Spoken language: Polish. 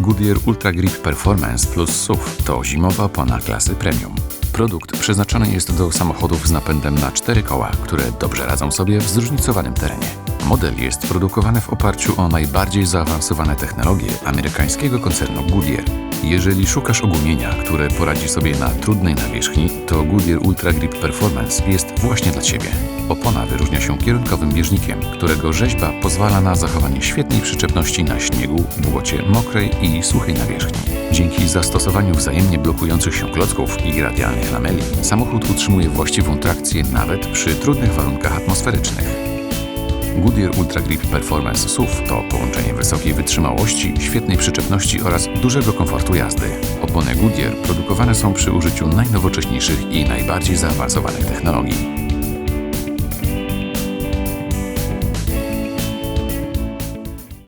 Goodyear Ultra Grip Performance Plus SUV to zimowa opona klasy premium. Produkt przeznaczony jest do samochodów z napędem na cztery koła, które dobrze radzą sobie w zróżnicowanym terenie. Model jest produkowany w oparciu o najbardziej zaawansowane technologie amerykańskiego koncernu Goodyear. Jeżeli szukasz ogumienia, które poradzi sobie na trudnej nawierzchni, to Goodyear Ultra Grip Performance jest właśnie dla Ciebie. Opona wyróżnia się kierunkowym bieżnikiem, którego rzeźba pozwala na zachowanie świetnej przyczepności na śniegu, błocie, mokrej i suchej nawierzchni. Dzięki zastosowaniu wzajemnie blokujących się klocków i radialnych lameli, samochód utrzymuje właściwą trakcję nawet przy trudnych warunkach atmosferycznych. Goodyear Ultra Grip Performance SUV to połączenie wysokiej wytrzymałości, świetnej przyczepności oraz dużego komfortu jazdy. Opony Goodyear produkowane są przy użyciu najnowocześniejszych i najbardziej zaawansowanych technologii.